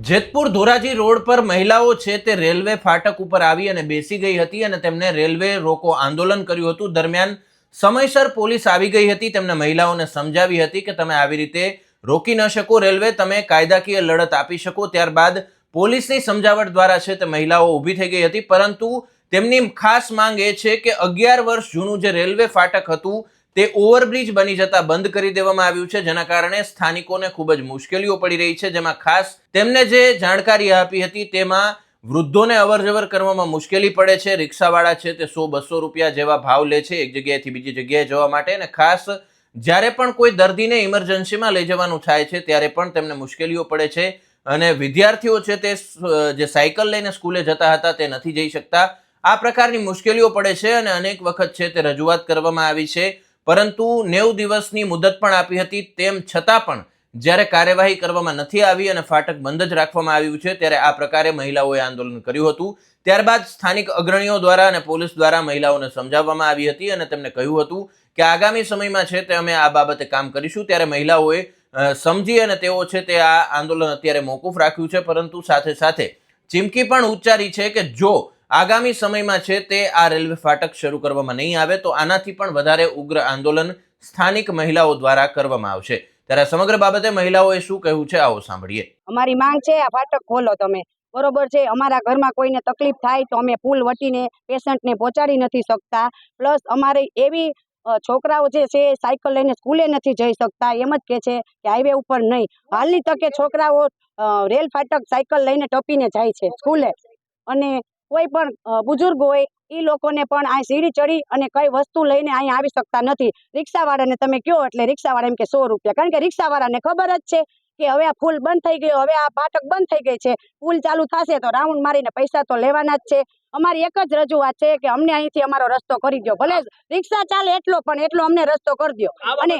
Jetpur Dhoraji road પર મહિલાઓ છે તે રેલવે ફાટક ઉપર આવી અને બેસી ગઈ હતી અને તેમને રેલવે રોકો આંદોલન કર્યું હતું. દરમિયાન સમયસર પોલીસ આવી ગઈ હતી, તેમને મહિલાઓને સમજાવી હતી કે તમે આવી રીતે રોકી ન શકો રેલવે, તમે કાયદાકીય લડત આપી શકો. ત્યારબાદ પોલીસની સમજાવટ દ્વારા છે તે મહિલાઓ ઊભી થઈ ગઈ હતી, પરંતુ તેમની ખાસ માંગ એ છે કે અગિયાર વર્ષ જૂનું જે રેલવે ફાટક હતું, તે ઓવરબ્રિજ બની જતા બંધ કરી દેવામાં આવ્યું છે, જેના કારણે સ્થાનિકોને ખૂબ જ મુશ્કેલીઓ પડી રહી છે. જેમાં ખાસ તેમને જે જાણકારી આપી હતી, તેમાં વૃદ્ધોને અવરજવર કરવામાં મુશ્કેલી પડે છે. રિક્ષાવાળા છે તે સો બસો રૂપિયા જેવા ભાવ લે છે એક જગ્યાએથી બીજી જગ્યાએ જવા માટે અને ખાસ જ્યારે પણ કોઈ દર્દીને ઇમરજન્સીમાં લઈ જવાનું થાય છે ત્યારે પણ તેમને મુશ્કેલીઓ પડે છે અને વિદ્યાર્થીઓ છે તે જે સાયકલ લઈને સ્કૂલે જતા હતા તે નથી જઈ શકતા. આ પ્રકારની મુશ્કેલીઓ પડે છે અને અનેક વખત છે તે રજૂઆત કરવામાં આવી છે. પરંતુ નેવ દિવસની મુદત પણ આપી હતી તેમ છતાં પણ જ્યારે કાર્યવાહી કરવામાં નથી આવી અને ફાટક બંધ જ રાખવામાં આવ્યું છે, ત્યારે આ પ્રકારે મહિલાઓએ આંદોલન કર્યું હતું. ત્યારબાદ સ્થાનિક અગ્રણીઓ દ્વારા અને પોલીસ દ્વારા મહિલાઓને સમજાવવામાં આવી હતી અને તેમને કહ્યું હતું કે આગામી સમયમાં છે તે અમે આ બાબતે કામ કરીશું. ત્યારે મહિલાઓએ સમજી અને તેઓ છે તે આ આંદોલન અત્યારે મોકૂફ રાખ્યું છે, પરંતુ સાથે સાથે ચીમકી પણ ઉચ્ચારી છે કે જો આગામી સમયમાં છે તે આ રેલવે ફાટક શરૂ કરવામાં નહીં આવે, તો આનાથી પણ વધારે ઉગ્ર આંદોલન સ્થાનિક મહિલાઓ દ્વારા કરવામાં આવશે. ત્યારે સમગ્ર બાબતે મહિલાઓએ શું કહ્યું છે આવો સાંભળીએ. અમારી માંગ છે, આ ફાટક ખોલો તમે. બરોબર છે, અમારા ઘરમાં કોઈને તકલીફ થાય તો અમે પુલ વટીને પેશન્ટને પહોંચાડી નથી શકતા. પ્લસ અમારે એવી છોકરાઓ જે છે, સાયકલ લઈને સ્કૂલે નથી જઈ શકતા. એમ જ કે છે કે હાઈવે ઉપર નહીં. હાલની તકે છોકરાઓ રેલ ફાટક સાયકલ લઈને ટપીને જાય છે સ્કૂલે. અને કોઈ પણ બુઝુર્ગ હોય એ લોકોને પણ આ સીડી ચડી અને કઈ વસ્તુ લઈને અહીં આવી શકતા નથી. રિક્ષાવાળાને તમે કહો એટલે રિક્ષાવાળા એમ કે સો રૂપિયા. કારણ કે રિક્ષાવાળાને ખબર જ છે કે હવે આ પુલ બંધ થઈ ગયો હવે આ ફાટક બંધ થઈ ગઈ છે. પુલ ચાલુ થશે તો રાઉન્ડ મારીને પૈસા તો લેવાના જ છે. અમારી એક જ રજૂઆત છે કે અમને અહીંથી અમારો રસ્તો કરી દો ભલે રિક્ષા ચાલે એટલો પણ એટલો અમને રસ્તો કરી દો અને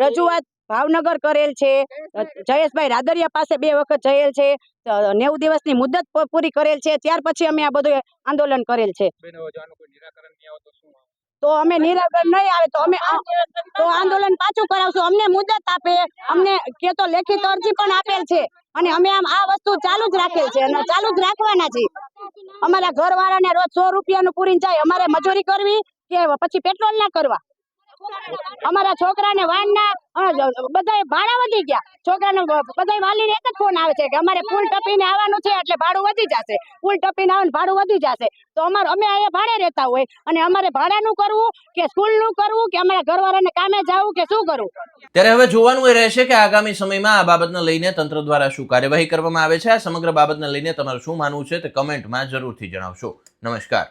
રજૂઆત ભાવનગર કરેલ છે. જયેશભાઈ રાદરિયા પાસે બે વખત જયેલ છે. નેવું દિવસની મુદત પૂરી કરેલ છે. ત્યાર પછી અમે આ બધું આંદોલન કરેલ છે. તો અમે નિરાકરણ નહીં આવે તો અમે તો આંદોલન પાછું કરાવશું. અમને મુદત આપે. અમને કે તો લેખિત અરજી પણ આપેલ છે. અને અમે આમ આ વસ્તુ ચાલુ જ રાખેલ છે અને ચાલુ જ રાખવાના છે અમારા ઘરવાળાને રોજ સો રૂપિયાનું પૂરી જાય. અમારે મજૂરી કરવી કે પછી પેટ્રોલ ના કરવા? અમારા છોકરાને વાનના બધા ભાડા વધી ગયા. છોકરાને બધા વાલીને એક જ ફોન આવે છે કે અમારે પુલ ટપીને આવવાનું છે એટલે ભાડું વધી જશે. પુલ ટપીને આવવાનું, ભાડું વધી જશે. તો અમારે, અમે અહીંયા ભાડે રહેતા હોય અને અમારે ભાડાનું કરવું કે સ્કૂલનું કરવું કે અમારા ઘરવાળાને કામે જવું કે શું કરવું? ત્યારે હવે જોવાનું એ રહેશે કે આગામી સમયમાં આ બાબતને લઈને તંત્ર દ્વારા શું કાર્યવાહી કરવામાં આવે છે? આ સમગ્ર બાબતને લઈને તમારું શું માનવું છે તે કમેન્ટમાં જરૂરથી જણાવશો. નમસ્કાર.